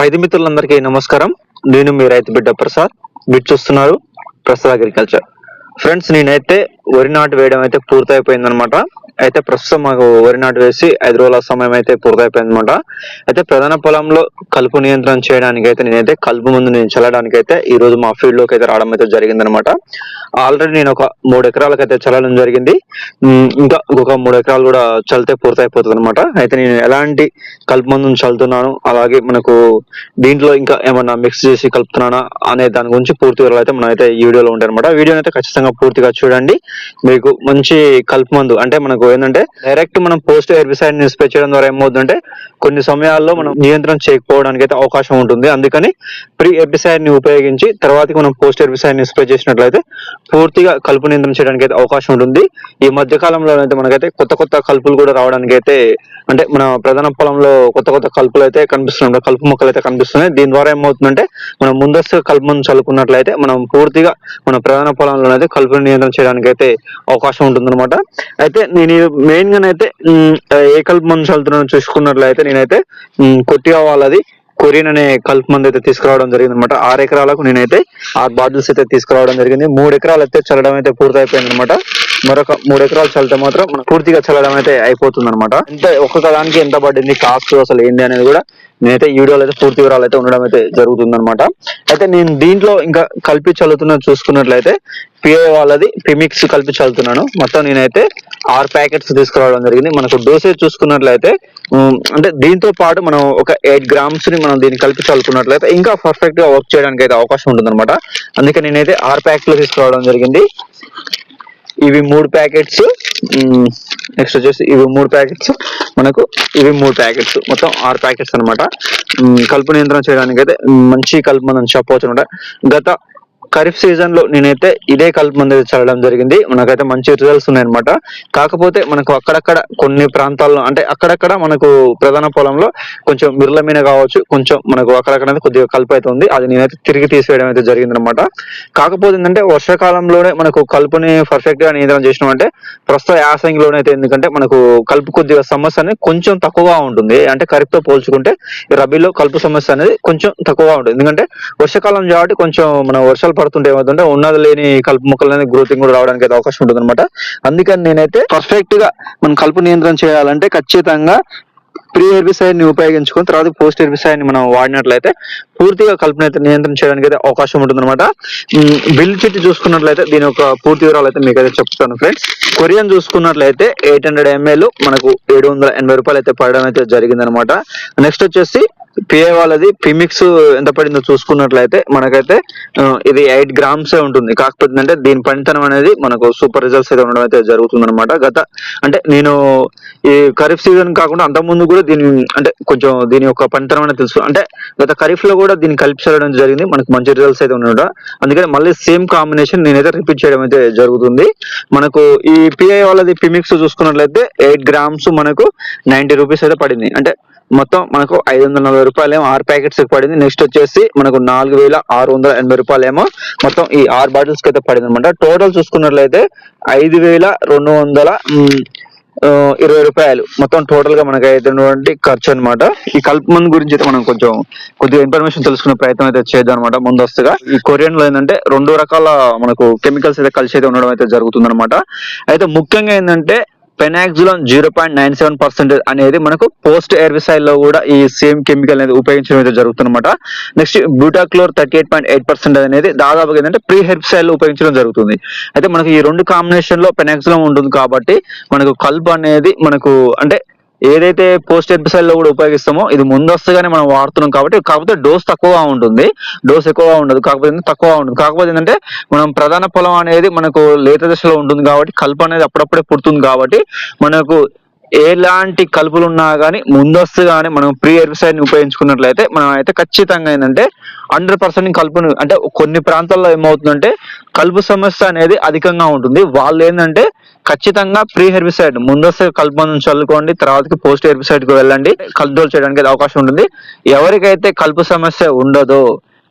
రైతు మిత్రులందరికీ నమస్కారం. నేను మీ రైతు బిడ్డ ప్రసాద్. మీరు చూస్తున్నారు ప్రసాద్ అగ్రికల్చర్. ఫ్రెండ్స్ నేనైతే వరి నాటు వేయడం అయితే పూర్తయిపోయిందనమాట అయితే ప్రస్తుతం మాకు వరి నాటు వేసి ఐదు రోజుల సమయం అయితే పూర్తయిపోయిందనమాట అయితే ప్రధాన పొలంలో కలుపు నియంత్రణ చేయడానికి అయితే నేనైతే కలుపు ముందు నేను చల్లడానికి అయితే ఈ రోజు మా ఫీల్డ్లోకి అయితే రావడం అయితే జరిగిందనమాట ఆల్రెడీ నేను ఒక మూడు ఎకరాలకు అయితే చల్లడం జరిగింది. ఇంకా ఇంకొక మూడు ఎకరాలు కూడా చల్లితే పూర్తయిపోతుంది అనమాట అయితే నేను ఎలాంటి కలుపు మందును చల్లుతున్నాను అలాగే మనకు దీంట్లో ఇంకా ఏమన్నా మిక్స్ చేసి కలుపుతున్నానా అనే దాని గురించి పూర్తి వివరాలు అయితే మనం అయితే ఈ వీడియోలో ఉంటాయి అనమాట వీడియోని అయితే ఖచ్చితంగా పూర్తిగా చూడండి. మీకు మంచి కలుపు మందు అంటే మనకు ఏంటంటే డైరెక్ట్ మనం పోస్ట్ హెర్బిసైడ్ని స్ప్రే చేయడం ద్వారా ఏమవుతుందంటే కొన్ని సమయాల్లో మనం నియంత్రణ చేయకపోవడానికి అయితే అవకాశం ఉంటుంది. అందుకని ప్రీ హెర్బిసైడ్ని ఉపయోగించి తర్వాత మనం పోస్ట్ హెర్బిసైడ్ని స్ప్రే చేసినట్లయితే పూర్తిగా కలుపు నియంత్రణ చేయడానికి అయితే అవకాశం ఉంటుంది. ఈ మధ్య కాలంలో అయితే మనకైతే కొత్త కొత్త కలుపులు కూడా రావడానికి అయితే అంటే మన ప్రధాన పొలంలో కొత్త కొత్త కలుపులు అయితే కనిపిస్తున్నాయి. కలుపు మొక్కలు అయితే కనిపిస్తున్నాయి. దీని ద్వారా ఏమవుతుందంటే మనం ముందస్తు కలుపు మందు చల్లుకున్నట్లయితే మనం పూర్తిగా మన ప్రధాన పొలంలో అయితే కలుపు నియంత్రణ చేయడానికి అయితే అవకాశం ఉంటుందన్నమాట. అయితే నేను మెయిన్గా అయితే ఏ కలుపు మందు చల్లుతున్నానో చూసుకున్నట్లయితే నేనైతే కొట్టిగా వాళ్ళది కొరియన్ అనే కలుపు మందు అయితే తీసుకురావడం జరిగింది అనమాట ఆరు ఎకరాలకు నేనైతే ఆరు బాటిల్స్ అయితే తీసుకురావడం జరిగింది. మూడు ఎకరాలు అయితే చల్లడం అయితే పూర్తయిపోయింది అనమాట మరొక మూడు ఎకరాలు చల్లితే మాత్రం మనకు పూర్తిగా చల్లడం అయితే అయిపోతుంది అనమాట ఎంత ఒక్కొక్క దానికి ఎంత పడింది కాస్ట్ అసలు ఏంది అనేది కూడా నేనైతే ఈ వీడియోలో అయితే పూర్తి వివరాలు అయితే ఉండడం అయితే జరుగుతుంది అనమాట అయితే నేను దీంట్లో ఇంకా కలిపి చల్లుతున్న చూసుకున్నట్లయితే పిఏ వాళ్ళది పిమిక్స్ కలిపి చల్లుతున్నాను. మొత్తం నేనైతే ఆరు ప్యాకెట్స్ తీసుకురావడం జరిగింది. మనకు డోసేజ్ చూసుకున్నట్లయితే అంటే దీంతో పాటు మనం ఒక ఎయిట్ గ్రామ్స్ని మనం దీన్ని కలిపి చల్లుకున్నట్లయితే ఇంకా పర్ఫెక్ట్గా వర్క్ చేయడానికి అయితే అవకాశం ఉంటుంది అనమాట అందుకే నేనైతే ఆరు ప్యాకెట్లు తీసుకురావడం జరిగింది. ఇవి మూడు ప్యాకెట్స్ నెక్స్ట్ వచ్చేసి ఇవి మూడు ప్యాకెట్స్. మనకు ఇవి మూడు ప్యాకెట్స్. మొత్తం ఆరు ప్యాకెట్స్ అనమాట కలుపు నియంత్రణ చేయడానికి అయితే మంచి కలుపు మనం చెప్పవచ్చు అనమాట గత ఖరీఫ్ సీజన్లో నేనైతే ఇదే కలుపు మందు అయితే చల్లడం జరిగింది. మనకైతే మంచి రిజల్ట్స్ ఉన్నాయన్నమాట. కాకపోతే మనకు అక్కడక్కడ కొన్ని ప్రాంతాల్లో అంటే అక్కడక్కడ మనకు ప్రధాన పొలంలో కొంచెం మిర్లమీన కావచ్చు కొంచెం మనకు అక్కడక్కడ కొద్దిగా కలుపు అయితే ఉంది. అది నేనైతే తిరిగి తీసివేయడం అయితే జరిగింది అనమాట కాకపోతే ఏంటంటే వర్షాకాలంలోనే మనకు కలుపుని పర్ఫెక్ట్గా నియంత్రణ చేసినామంటే ప్రస్తుత యాసంగిలోనే అయితే ఎందుకంటే మనకు కలుపు కొద్దిగా సమస్య అనేది కొంచెం తక్కువగా ఉంటుంది. అంటే ఖరీఫ్తో పోల్చుకుంటే రబీలో కలుపు సమస్య అనేది కొంచెం తక్కువగా ఉంటుంది. ఎందుకంటే వర్షాకాలం కాబట్టి కొంచెం మన వర్షాలు పడుతుంటే ఏమవుతుంటే ఉన్నది లేని కలుపు మొక్కలనే గ్రోతింగ్ కూడా రావడానికి అయితే అవకాశం ఉంటుంది అనమాట అందుకని నేనైతే పర్ఫెక్ట్గా మనం కలుపు నియంత్రణ చేయాలంటే ఖచ్చితంగా ప్రీ హెర్బిసైడ్ని ఉపయోగించుకొని తర్వాత పోస్ట్ హెర్బిసైడ్ని మనం వాడినట్లయితే పూర్తిగా కలుపుని అయితే నియంత్రణ చేయడానికి అయితే అవకాశం ఉంటుంది అనమాట బిల్ చిట్ చూసుకున్నట్లయితే దీని యొక్క పూర్తి వివరాలు అయితే మీకు అయితే చెప్తాను ఫ్రెండ్స్ కొరియన్ చూసుకున్నట్లయితే ఎయిట్ హండ్రెడ్ ఎంఎల్ మనకు ఏడు వందల ఎనభై రూపాయలు అయితే పడడం అయితే జరిగిందనమాట నెక్స్ట్ వచ్చేసి పిఏ వాళ్ళది పిమిక్స్ ఎంత పడిందో చూసుకున్నట్లయితే మనకైతే ఇది ఎయిట్ గ్రామ్స్ ఉంటుంది. కాకపోతే అంటే దీని పనితనం అనేది మనకు సూపర్ రిజల్ట్స్ అయితే ఉండడం అయితే జరుగుతుంది అనమాట గత అంటే నేను ఈ ఖరీఫ్ సీజన్ కాకుండా అంత ముందు కూడా దీని అంటే కొంచెం దీని యొక్క పనితనం అనేది తెలుసు. అంటే గత ఖరీఫ్లో కూడా దీన్ని కలిపి చల్లడం జరిగింది. మనకు మంచి రిజల్ట్స్ అయితే ఉండడం అందుకని మళ్ళీ సేమ్ కాంబినేషన్ నేనైతే రిపీట్ చేయడం అయితే జరుగుతుంది. మనకు ఈ పిఐ వాళ్ళది పిమిక్స్ చూసుకున్నట్లయితే ఎయిట్ గ్రామ్స్ మనకు నైన్టీ రూపీస్ అయితే పడింది. అంటే మొత్తం మనకు ఐదు వందల నలభై రూపాయలు ఏమో ఆరు ప్యాకెట్స్ పడింది. నెక్స్ట్ వచ్చేసి మనకు నాలుగు వేల ఆరు వందల ఎనభై రూపాయలు ఏమో మొత్తం ఈ ఆరు బాటిల్స్కి అయితే పడింది అనమాట టోటల్ చూసుకున్నట్లయితే ఐదు వేల రెండు వందల ఇరవై రూపాయలు మొత్తం టోటల్గా మనకు అయినటువంటి ఖర్చు అనమాట ఈ కలుపు మందు గురించి అయితే మనం కొంచెం కొద్దిగా ఇన్ఫర్మేషన్ తెలుసుకునే ప్రయత్నం అయితే చేద్దాం అనమాట ముందస్తుగా. ఈ కొరియన్లో ఏంటంటే రెండు రకాల మనకు కెమికల్స్ అయితే కలిసి అయితే ఉండడం అయితే జరుగుతుంది అనమాట అయితే ముఖ్యంగా ఏంటంటే penoxsulam zero point nine seven percentage అనేది మనకు పోస్ట్ ఎర్బిసైడ్లో కూడా ఈ సేమ్ కెమికల్ అనేది ఉపయోగించడం అయితే జరుగుతుందన్నమాట. Next butachlor thirty eight point eight percent అనేది దాదాపుగా ఏంటంటే ప్రీ హెర్బిసైడ్లో ఉపయోగించడం జరుగుతుంది. అయితే మనకు ఈ రెండు కాంబినేషన్లో పెనాక్జులం ఉంటుంది కాబట్టి మనకు కల్ప్ అనేది మనకు అంటే ఏదైతే పోస్ట్ ఎపిసైడ్లో కూడా ఉపయోగిస్తామో ఇది ముందస్తుగానే మనం వాడుతున్నాం కాబట్టి కాకపోతే డోస్ తక్కువగా ఉంటుంది. డోస్ ఎక్కువగా ఉండదు. కాకపోతే తక్కువగా ఉంటుంది. కాకపోతే ఏంటంటే మనం ప్రధాన పొలం అనేది మనకు లేత దశలో ఉంటుంది కాబట్టి కలుపు అనేది అప్పుడప్పుడే పుడుతుంది కాబట్టి మనకు ఎలాంటి కలుపులు ఉన్నా కానీ ముందస్తుగానే మనం ప్రీ హెర్బిసైడ్ని ఉపయోగించుకున్నట్లయితే మనం అయితే ఖచ్చితంగా ఏంటంటే హండ్రెడ్ పర్సెంట్ కలుపును. అంటే కొన్ని ప్రాంతాల్లో ఏమవుతుందంటే కలుపు సమస్య అనేది అధికంగా ఉంటుంది. వాళ్ళు ఏంటంటే ఖచ్చితంగా ప్రీ హెర్బిసైడ్ ముందస్తు కలుపు నుంచి చల్లుకోండి తర్వాతకి పోస్ట్ హెర్బిసైడ్కి వెళ్ళండి కంట్రోల్ చేయడానికి అవకాశం ఉంటుంది. ఎవరికైతే కలుపు సమస్య ఉండదో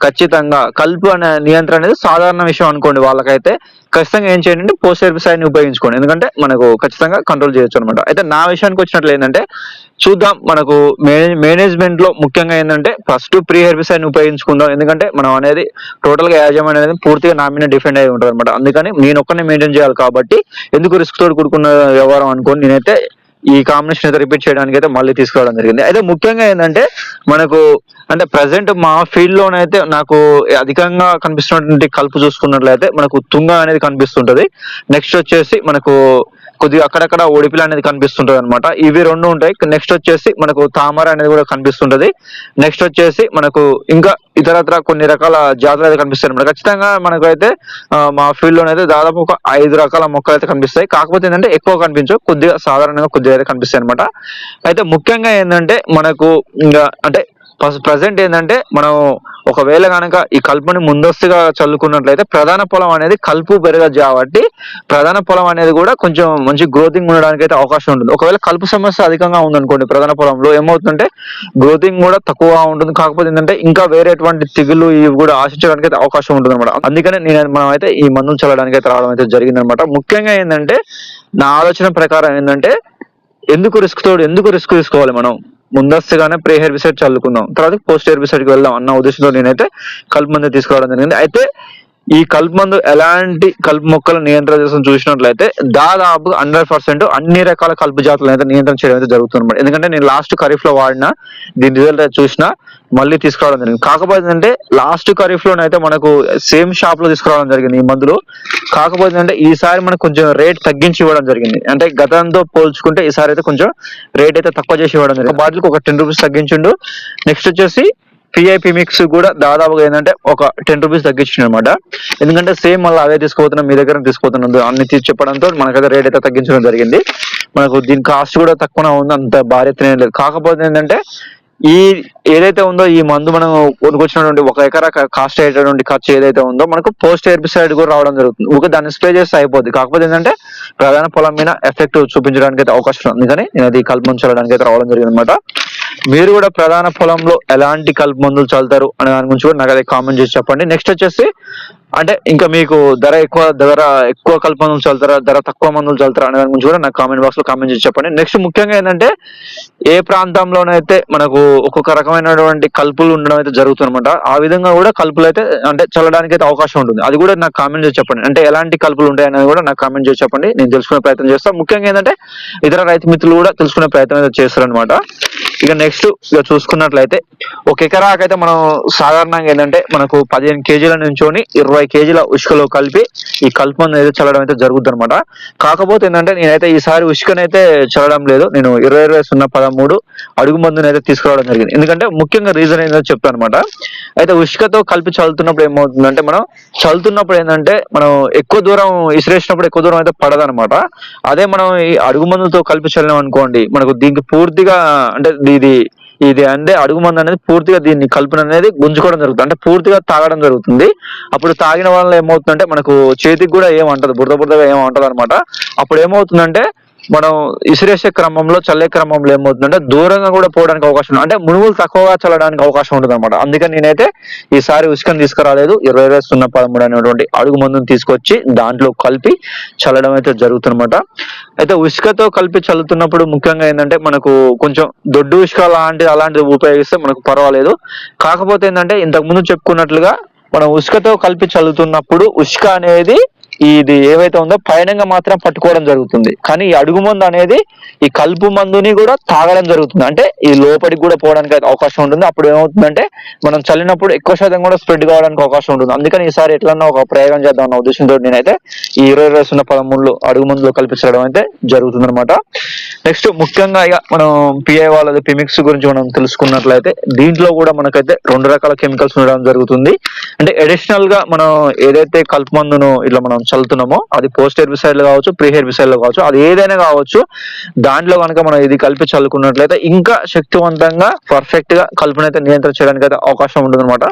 ఖచ్చితంగా కలుపు అనే నియంత్రణ అనేది సాధారణ విషయం అనుకోండి వాళ్ళకైతే. ఖచ్చితంగా ఏం చేయండి? అంటే పోస్ట్ హెర్బిసైడ్ని ఉపయోగించుకోండి. ఎందుకంటే మనకు ఖచ్చితంగా కంట్రోల్ చేయొచ్చు అనమాట అయితే నా విషయానికి వచ్చినట్లు ఏంటంటే చూద్దాం మనకు మేనేజ్మెంట్లో ముఖ్యంగా ఏంటంటే ఫస్ట్ ప్రీ హెర్బిసైడ్ ఉపయోగించుకుందాం. ఎందుకంటే మనం అనేది టోటల్గా యాజమాన్యం అనేది పూర్తిగా నా మీద డిఫెండ్ అయి ఉంటుంది అనమాట అందుకని నేను ఒక్కనే మెయింటైన్ చేయాలి కాబట్టి ఎందుకు రిస్క్ తోడు కూడుకున్న వ్యవహారం అనుకోని నేనైతే ఈ కాంబినేషన్ అయితే రిపీట్ చేయడానికి అయితే మళ్ళీ తీసుకురావడం జరిగింది. అయితే ముఖ్యంగా ఏంటంటే మనకు అంటే ప్రజెంట్ మా ఫీల్డ్ లోనైతే నాకు అధికంగా కనిపిస్తున్నటువంటి కలుపు చూసుకున్నట్లయితే మనకు తుంగ అనేది కనిపిస్తుంటది. నెక్స్ట్ వచ్చేసి మనకు కొద్దిగా అక్కడక్కడ ఒడిపిల అనేది కనిపిస్తుంటది అనమాట ఇవి రెండు ఉంటాయి. నెక్స్ట్ వచ్చేసి మనకు తామర అనేది కూడా కనిపిస్తుంటది. నెక్స్ట్ వచ్చేసి మనకు ఇంకా ఇతరత్ర కొన్ని రకాల జాతులు అయితే కనిపిస్తాయి అనమాట ఖచ్చితంగా మనకు అయితే మా ఫీల్డ్ లోనైతే దాదాపు ఒక ఐదు రకాల మొక్కలు అయితే కనిపిస్తాయి. కాకపోతే ఏంటంటే ఎక్కువ కనిపించవు. కొద్దిగా సాధారణంగా కొద్దిగా అయితే కనిపిస్తాయి అనమాట అయితే ముఖ్యంగా ఏంటంటే మనకు ఇంకా అంటే ప్రజెంట్ ఏంటంటే మనం ఒకవేళ కనుక ఈ కలుపుని ముందస్తుగా చల్లుకున్నట్లయితే ప్రధాన పొలం అనేది కలుపు పెరగదు కాబట్టి ప్రధాన పొలం అనేది కూడా కొంచెం మంచి గ్రోతింగ్ ఉండడానికి అయితే అవకాశం ఉంటుంది. ఒకవేళ కలుపు సమస్య అధికంగా ఉందనుకోండి ప్రధాన పొలంలో ఏమవుతుందంటే గ్రోతింగ్ కూడా తక్కువ ఉంటుంది. కాకపోతే ఏంటంటే ఇంకా వేరేటువంటి తెగులు ఇవి కూడా ఆశించడానికి అయితే అవకాశం ఉంటుంది అనమాట అందుకనే నేను మనం అయితే ఈ మందులు చల్లడానికి అయితే రావడం అయితే జరిగిందనమాట ముఖ్యంగా ఏంటంటే నా ఆలోచన ప్రకారం ఏంటంటే ఎందుకు రిస్క్ తోడు ఎందుకు రిస్క్ తీసుకోవాలి మనం? ముందస్తుగానే ప్రే హెర్బిసైడ్ చల్లుకుందాం. తర్వాత పోస్ట్ హెర్బిసైడ్కి వెళ్దాం అన్న ఉద్దేశంతో నేనైతే కలుపు మందు తీసుకురావడం జరిగింది. అయితే ఈ కలుపు మందు ఎలాంటి కలుపు మొక్కలు నియంత్రణ చేసిన చూసినట్లయితే దాదాపు హండ్రెడ్ పర్సెంట్ అన్ని రకాల కలుపు జాతులను అయితే నియంత్రణ చేయడం అయితే జరుగుతుంది ఎందుకంటే నేను లాస్ట్ ఖరీఫ్లో వాడిన దీని రిజల్ట్ చూసిన మళ్ళీ తీసుకురావడం జరిగింది. కాకపోతే అంటే లాస్ట్ ఖరీఫ్ లోనైతే మనకు సేమ్ షాప్లో తీసుకురావడం జరిగింది ఈ మందులు. కాకపోతే అంటే ఈసారి మనకు కొంచెం రేట్ తగ్గించి ఇవ్వడం జరిగింది. అంటే గతంతో పోల్చుకుంటే ఈసారి అయితే కొంచెం రేట్ అయితే తక్కువ చేసి ఇవ్వడం జరిగింది. ఒక బాటిల్కి ఒక టెన్ రూపీస్ తగ్గించిండు. నెక్స్ట్ వచ్చేసి పిఐపి మిక్స్ కూడా దాదాపుగా ఏంటంటే ఒక టెన్ రూపీస్ తగ్గించింది అనమాట ఎందుకంటే సేమ్ మళ్ళీ అదే తీసుకుపోతున్నాం మీ దగ్గర తీసుకుపోతున్నాం. అన్ని తీసి చెప్పడంతో మనకైతే రేట్ అయితే తగ్గించడం జరిగింది. మనకు దీని కాస్ట్ కూడా తక్కువనే ఉంది అంత భారీ లేదు. కాకపోతే ఏంటంటే ఈ ఏదైతే ఉందో ఈ మందు మనం కొనుకొచ్చినటువంటి ఒక ఎకరా కాస్ట్ అయ్యేటటువంటి ఖర్చు ఏదైతే ఉందో మనకు పోస్ట్ హెర్బిసైడ్ కూడా రావడం జరుగుతుంది. ఒక దాన్ని స్ప్రే చేస్తే అయిపోద్ది. కాకపోతే ఏంటంటే ప్రధాన పొలం మీద ఎఫెక్ట్ చూపించడానికి అయితే అవకాశం ఉంది. కానీ నేను అది కలుపు చల్లడానికి అయితే రావడం జరిగింది అనమాట మీరు కూడా ప్రధాన పొలంలో ఎలాంటి కలుపు మందులు చల్లుతారు అనే దాని గురించి కూడా నాకు అదే కామెంట్ చేసి చెప్పండి. నెక్స్ట్ వచ్చేసి అంటే ఇంకా మీకు ధర ఎక్కువ ధర ఎక్కువ కలుపు మందులు చల్లుతారా ధర తక్కువ మందులు చల్లుతారా అనే దాని గురించి కూడా నాకు కామెంట్ బాక్స్లో కామెంట్ చేసి చెప్పండి. నెక్స్ట్ ముఖ్యంగా ఏంటంటే ఏ ప్రాంతంలోనైతే మనకు ఒక్కొక్క రకమైనటువంటి కలుపులు ఉండడం అయితే జరుగుతుందన్నమాట ఆ విధంగా కూడా కలుపులు అయితే అంటే చల్లడానికి అయితే అవకాశం ఉంటుంది. అది కూడా నాకు కామెంట్ చేసి చెప్పండి. అంటే ఎలాంటి కలుపులు ఉంటాయి అనేది కూడా నాకు కామెంట్ చేసి చెప్పండి. నేను తెలుసుకునే ప్రయత్నం చేస్తాను ముఖ్యంగా ఏంటంటే ఇతర రైతు మిత్రులు కూడా తెలుసుకునే ప్రయత్నం అయితే చేస్తారనమాట ఇక నెక్స్ట్ ఇక చూసుకున్నట్లయితే ఒక ఎకరాకైతే మనం సాధారణంగా ఏంటంటే మనకు పదిహేను కేజీల నుంచోని ఇరవై కేజీల ఉష్కలో కలిపి ఈ కలుపు మందు అయితే చల్లడం అయితే జరుగుతుంది అనమాట కాకపోతే ఏంటంటే నేనైతే ఈసారి ఉష్కనైతే చల్లడం లేదు. నేను ఇరవై ఇరవై సున్నా పదమూడు అడుగు మందుని అయితే తీసుకురావడం జరిగింది. ఎందుకంటే ముఖ్యంగా రీజన్ ఏంటో చెప్తాను అనమాట అయితే ఉసుకతో కలిపి చల్లుతున్నప్పుడు ఏమవుతుందంటే మనం చల్లుతున్నప్పుడు ఏంటంటే మనం ఎక్కువ దూరం ఇసిరేసినప్పుడు ఎక్కువ దూరం అయితే పడదనమాట అదే మనం ఈ అడుగు మందులతో కలిపి చల్లాం అనుకోండి మనకు దీనికి పూర్తిగా అంటే ఇది ఇది అంటే అడుగు మందు అనేది పూర్తిగా దీన్ని కలుపున అనేది గుంజుకోవడం జరుగుతుంది. అంటే పూర్తిగా తాగడం జరుగుతుంది. అప్పుడు తాగిన వల్ల ఏమవుతుందంటే మనకు చేతికి కూడా ఏమంటది బురద బురదగా ఏమంటది అనమాట అప్పుడు ఏమవుతుందంటే మనం ఇసిరేసే క్రమంలో చల్లే క్రమంలో ఏమవుతుందంటే దూరంగా కూడా పోవడానికి అవకాశం అంటే మునుగులు తక్కువగా చల్లడానికి అవకాశం ఉంటుంది అనమాట అందుకని నేనైతే ఈసారి ఉసుకని తీసుకురాలేదు. ఇరవై ఇరవై సున్నా పదమూడు అనేటువంటి అడుగు మందుని తీసుకొచ్చి దాంట్లో కలిపి చల్లడం అయితే జరుగుతుందన్నమాట. అయితే ఉసుకతో కలిపి చల్లుతున్నప్పుడు ముఖ్యంగా ఏంటంటే మనకు కొంచెం దొడ్డు ఉసుక లాంటిది అలాంటిది ఉపయోగిస్తే మనకు పర్వాలేదు. కాకపోతే ఏంటంటే ఇంతకు ముందు చెప్పుకున్నట్లుగా మనం ఉసుకతో కలిపి చల్లుతున్నప్పుడు ఉసుక అనేది ఇది ఏవైతే ఉందో పయనంగా మాత్రం పట్టుకోవడం జరుగుతుంది. కానీ ఈ అడుగు మందు అనేది ఈ కలుపు మందుని కూడా తాగడం జరుగుతుంది. అంటే ఈ లోపలికి కూడా పోవడానికి అవకాశం ఉంటుంది. అప్పుడు ఏమవుతుందంటే మనం చల్లినప్పుడు ఎక్కువ శాతం కూడా స్ప్రెడ్ కావడానికి అవకాశం ఉంటుంది. అందుకని ఈసారి ఎట్లన్నా ఒక ప్రయోగం చేద్దాం అన్న ఉద్దేశంతో నేనైతే ఈ ఇరవై ఇరవై సున్నా పదమూడులో అడుగు మందులో కల్పించడం అయితే జరుగుతుంది అనమాట నెక్స్ట్ ముఖ్యంగా ఇక మనం పిఐ వాళ్ళది పిమిక్స్ గురించి మనం తెలుసుకున్నట్లయితే దీంట్లో కూడా మనకైతే రెండు రకాల కెమికల్స్ ఉండడం జరుగుతుంది. అంటే అడిషనల్గా మనం ఏదైతే కలుపు మందును ఇట్లా మనం చల్లుతున్నామో అది పోస్ట్ హెర్బిసైడ్లో కావచ్చు ప్రీ హెర్బిసైడ్లో కావచ్చు అది ఏదైనా కావచ్చు దాంట్లో కనుక మనం ఇది కలిపి చల్లుకున్నట్లయితే ఇంకా శక్తివంతంగా పర్ఫెక్ట్గా కలుపునైతే నియంత్రణ చేయడానికి అయితే అవకాశం ఉంటుంది అనమాట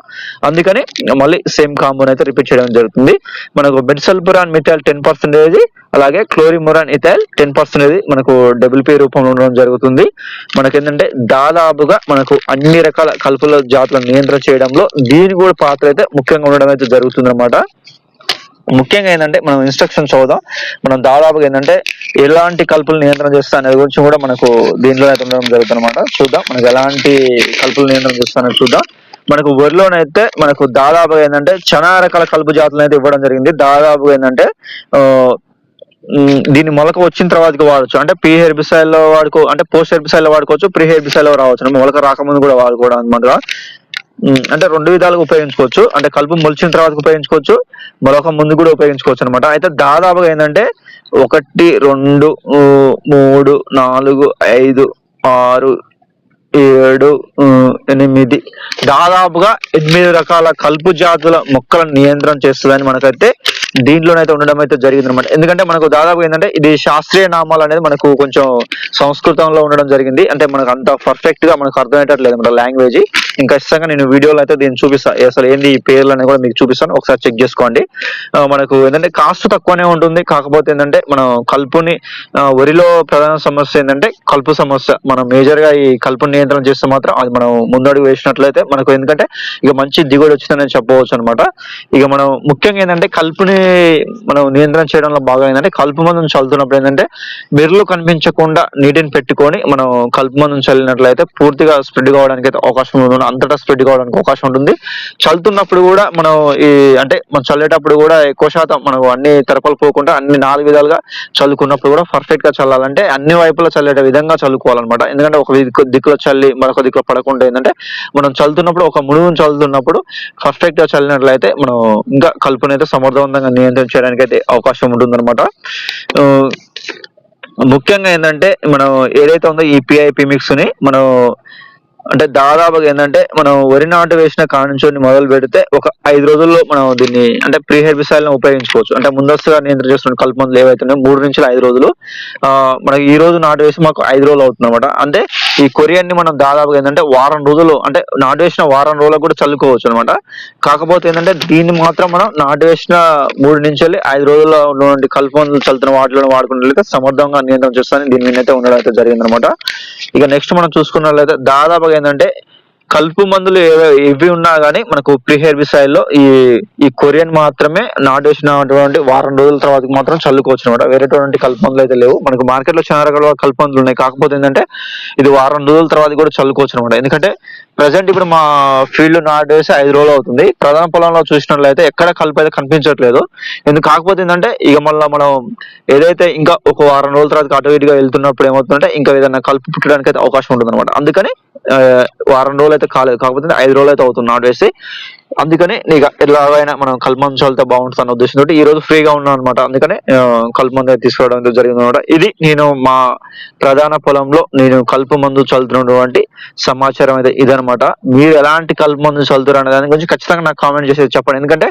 అందుకని మళ్ళీ సేమ్ కాంబోన్ అయితే రిపీట్ చేయడం జరుగుతుంది. మనకు బెన్సల్పురాన్ మిథైల్ టెన్ పర్సెంటేజ్ అలాగే క్లోరిమురాన్ ఇథైల్ టెన్ పర్సెంటేజ్ మనకు డబుల్ పీ రూపంలో ఉండడం జరుగుతుంది. మనకి ఏంటంటే దాదాపుగా మనకు అన్ని రకాల కలుపుల జాతులను నియంత్రణ చేయడంలో దీని కూడా పాత్ర అయితే ముఖ్యంగా ఉండడం అయితే జరుగుతుంది అనమాట ముఖ్యంగా ఏంటంటే మనం ఇన్స్ట్రక్షన్స్ చదువుదాం. మనం దాదాపుగా ఏంటంటే ఎలాంటి కలుపులు నియంత్రణ చేస్తా అనేది గురించి కూడా మనకు దీంట్లో అయితే ఉండడం జరుగుతుంది అనమాట చూద్దాం. మనకు ఎలాంటి కలుపులు నియంత్రణ చేస్తానని చూద్దాం. మనకు వరిలోనైతే మనకు దాదాపుగా ఏంటంటే చాలా రకాల కలుపు జాతులను అయితే ఇవ్వడం జరిగింది. దాదాపుగా ఏంటంటే ఆ, దీన్ని మొలక వచ్చిన తర్వాత వాడచ్చు. అంటే ప్రీ హెర్బిసైడ్లో వాడుకో అంటే పోస్ట్ హెర్బిసైడ్లో వాడుకోవచ్చు ప్రీ హెర్బిసైడ్లో రావచ్చు. మొలక రాకముందు కూడా వాడుకోవడం అనమాట అంటే రెండు విధాలుగా ఉపయోగించుకోవచ్చు. అంటే కలుపు మొలిచిన తర్వాత ఉపయోగించుకోవచ్చు. మరొక ముందు కూడా ఉపయోగించుకోవచ్చు అనమాట అయితే దాదాపుగా ఏంటంటే ఒకటి రెండు మూడు నాలుగు ఐదు ఆరు ఏడు ఎనిమిది. దాదాపుగా ఎనిమిది రకాల కలుపు జాతుల మొక్కలను నియంత్రణ చేస్తుందని మనకైతే దీంట్లోనైతే ఉండడం అయితే జరిగింది అనమాట ఎందుకంటే మనకు దాదాపు ఏంటంటే ఇది శాస్త్రీయ నామాలు అనేది మనకు కొంచెం సంస్కృతంలో ఉండడం జరిగింది. అంటే మనకు అంత పర్ఫెక్ట్గా మనకు అర్థమయ్యేటట్లేదు అనమాట లాంగ్వేజ్ ఇంకా ఖచ్చితంగా నేను వీడియోలో అయితే దీన్ని చూపిస్తా. అసలు ఏంది ఈ పేర్లు అనేది కూడా మీకు చూపిస్తాను. ఒకసారి చెక్ చేసుకోండి. మనకు ఏంటంటే కాస్ట్ తక్కువనే ఉంటుంది. కాకపోతే ఏంటంటే మనం కలుపుని వరిలో ప్రధాన సమస్య ఏంటంటే కలుపు సమస్య. మనం మేజర్గా ఈ కలుపు నియంత్రణ చేస్తే మాత్రం అది మనం ముందడుగు వేసినట్లయితే మనకు ఎందుకంటే ఇక మంచి దిగుబడి వచ్చిందని చెప్పవచ్చు అనమాట ఇక మనం ముఖ్యంగా ఏంటంటే కలుపుని మనం నియంత్రణ చేయడంలో బాగా ఏంటంటే కలుపు మందును చల్లుతున్నప్పుడు ఏంటంటే మెరులు కనిపించకుండా నీటిని పెట్టుకొని మనం కలుపు మందును చల్లినట్లయితే పూర్తిగా స్ప్రెడ్ కావడానికి అయితే అవకాశం ఉంటుంది. అంతటా స్ప్రెడ్ కావడానికి అవకాశం ఉంటుంది. చల్లుతున్నప్పుడు కూడా మనం ఈ అంటే మనం చల్లేటప్పుడు కూడా ఎక్కువ శాతం మనం అన్ని తెరపలు పోకుండా అన్ని నాలుగు విధాలుగా చల్లుకున్నప్పుడు కూడా పర్ఫెక్ట్గా చల్లాలంటే అన్ని వైపులా చల్లేట విధంగా చల్లుకోవాలన్నమాట. ఎందుకంటే ఒక దిక్కు దిక్కులో చల్లి మరొక దిక్కులో పడకుండా ఏంటంటే మనం చల్లుతున్నప్పుడు ఒక మునుగును చల్లుతున్నప్పుడు పర్ఫెక్ట్గా చల్లినట్లయితే మనం ఇంకా కలుపునైతే సమర్థవంతంగా నియంత్రించడానికి అయితే అవకాశం ఉంటుందన్నమాట. ముఖ్యంగా ఏంటంటే మనం ఏదైతే ఉందో ఈ పిఐపి మిక్స్ని మనం అంటే దాదాపుగా ఏంటంటే మనం వరి నాటు వేసిన కానుంచి మొదలు పెడితే ఒక ఐదు రోజుల్లో మనం దీన్ని అంటే ప్రీ హెర్బిసైడ్ ఉపయోగించుకోవచ్చు. అంటే ముందస్తుగా నియంత్రణ చేస్తున్న కలుపు మందులు ఏవైతే మూడు నుంచి ఐదు రోజులు ఆ మనకి ఈ రోజు నాటు వేసి మాకు ఐదు రోజులు అవుతుంది అనమాట అంటే ఈ కొరియన్ని మనం దాదాపుగా ఏంటంటే వారం రోజులు అంటే నాటు వేసిన వారం రోజులకు కూడా చల్లుకోవచ్చు అనమాట కాకపోతే ఏంటంటే దీన్ని మాత్రం మనం నాటు వేసిన మూడు నుంచి వెళ్ళి ఐదు రోజుల్లో ఉన్నటువంటి కల్పనలు చల్లుతున్న వాటిలో వాడుకున్నట్లయితే సమర్థంగా నియంత్రణ చేస్తాను దీని మీద అయితే ఉండడం అయితే జరిగింది అనమాట ఇక నెక్స్ట్ మనం చూసుకున్నట్లయితే దాదాపుగా ఏంటంటే కలుపు మందులు ఇవి ఉన్నా గానీ మనకు ప్రీ హెర్బిసైడ్లో ఈ ఈ కొరియన్ మాత్రమే నాటేసినటువంటి వారం రోజుల తర్వాత మాత్రం చల్లుకోవచ్చు అనమాట వేరేటువంటి కలుపు మందులు అయితే లేవు. మనకు మార్కెట్లో చాలా రకాల కలుపు మందులు ఉన్నాయి. కాకపోతే ఏంటంటే ఇది వారం రోజుల తర్వాత కూడా చల్లుకోవచ్చు అనమాట ఎందుకంటే ప్రజెంట్ ఇప్పుడు మా ఫీల్డ్ నాటేసి ఐదు రోజులు అవుతుంది. ప్రధాన పొలంలో చూసినట్లయితే ఎక్కడ కలుపు అయితే కనిపించట్లేదు. ఎందుకు కాకపోతే ఏంటంటే ఇక మళ్ళీ మనం ఏదైతే ఇంకా ఒక వారం రోజుల తర్వాత అటు ఇటుగా వెళ్తున్నప్పుడు ఏమవుతుందంటే ఇంకా ఏదైనా కలుపు పుట్టడానికి అయితే అవకాశం ఉంటుంది అనమాట అందుకని వారం రోజులు అయితే కాలేదు. కాకపోతే ఐదు రోజులు అయితే అవుతుంది నాట్ వేసి అందుకని నీకు ఎలాగైనా మనం కల్మందు చల్లితే బాగుంటుంది అన్న ఉద్దేశంతో ఈ రోజు ఫ్రీగా ఉన్నాను అనమాట అందుకని కల్పమందు కలుపు తీసుకురావడం జరిగింది అనమాట ఇది నేను మా ప్రధాన పొలంలో నేను కలుపు మందు చల్లుతున్నటువంటి సమాచారం అయితే ఇదనమాట మీరు ఎలాంటి కలుపు మందు చల్లుతారు అనే దాని గురించి ఖచ్చితంగా నాకు కామెంట్ చేసి చెప్పండి. ఎందుకంటే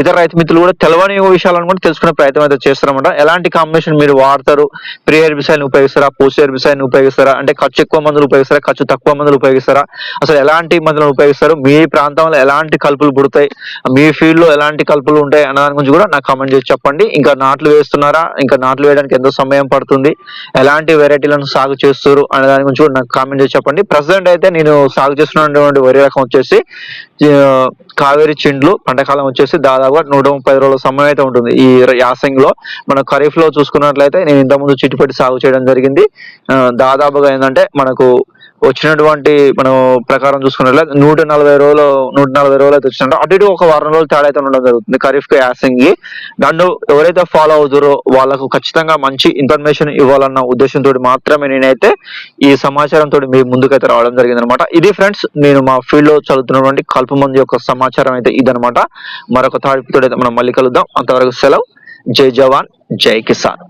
ఇతర రైతు మిత్రులు కూడా తెలవని విషయాలను కూడా తెలుసుకునే ప్రయత్నం అయితే చేస్తారనమాట ఎలాంటి కాంబినేషన్ మీరు వాడతారు? ప్రీ హెర్బిసైడ్ ఉపయోగిస్తారా? పోస్ట్ హెర్బిసైడ్ ఉపయోగిస్తారా? అంటే ఖర్చు ఎక్కువ మందులు ఉపయోగిస్తారా? ఖర్చు తక్కువ మందులు ఉపయోగిస్తారా? అసలు ఎలాంటి మందులను ఉపయోగిస్తారు? మీ ప్రాంతంలో ఎలాంటి కలుపులు పుడతాయి. మీ ఫీల్డ్లో ఎలాంటి కలుపులు ఉంటాయి అన్న దాని గురించి కూడా నాకు కామెంట్ చేసి చెప్పండి. ఇంకా నాట్లు వేస్తున్నారా? ఇంకా నాట్లు వేయడానికి ఎంతో సమయం పడుతుంది. ఎలాంటి వెరైటీలను సాగు చేస్తారు అనే దాని గురించి కూడా నాకు కామెంట్ చేసి చెప్పండి. ప్రజెంట్ అయితే నేను సాగు చేస్తున్నటువంటి వరి రకం వచ్చేసి కావేరి చిండ్లు. పంటకాలం వచ్చేసి దాదాపుగా నూట ముప్పై రోజుల సమయం అయితే ఉంటుంది ఈ యాసంగ్లో మన ఖరీఫ్లో చూసుకున్నట్లయితే నేను ఇంతకుముందు చిట్టుపెట్టి సాగు చేయడం జరిగింది. దాదాపుగా ఏంటంటే మనకు వచ్చినటువంటి మనం ప్రకారం చూసుకున్నట్లయితే నూట నలభై రోజులు నూట నలభై రోజులు అయితే వచ్చినట్టు. అటు ఇటు ఒక వారం రోజులు తేడా అయితే ఉండడం జరుగుతుంది. ఖరీఫ్కి యాసింగ్. కి నన్ను ఎవరైతే ఫాలో అవుతారో వాళ్ళకు ఖచ్చితంగా మంచి ఇన్ఫర్మేషన్ ఇవ్వాలన్న ఉద్దేశంతో మాత్రమే నేనైతే ఈ సమాచారంతో మీ ముందుకైతే రావడం జరిగింది అనమాట ఇది ఫ్రెండ్స్ నేను మా ఫీల్డ్లో చదువుతున్నటువంటి కలుపు మంది యొక్క సమాచారం అయితే ఇదనమాట. మరొక తాడిపుతో అయితే మనం మళ్ళీ కలుద్దాం. అంతవరకు సెలవు. జై జవాన్ జై కిసాన్.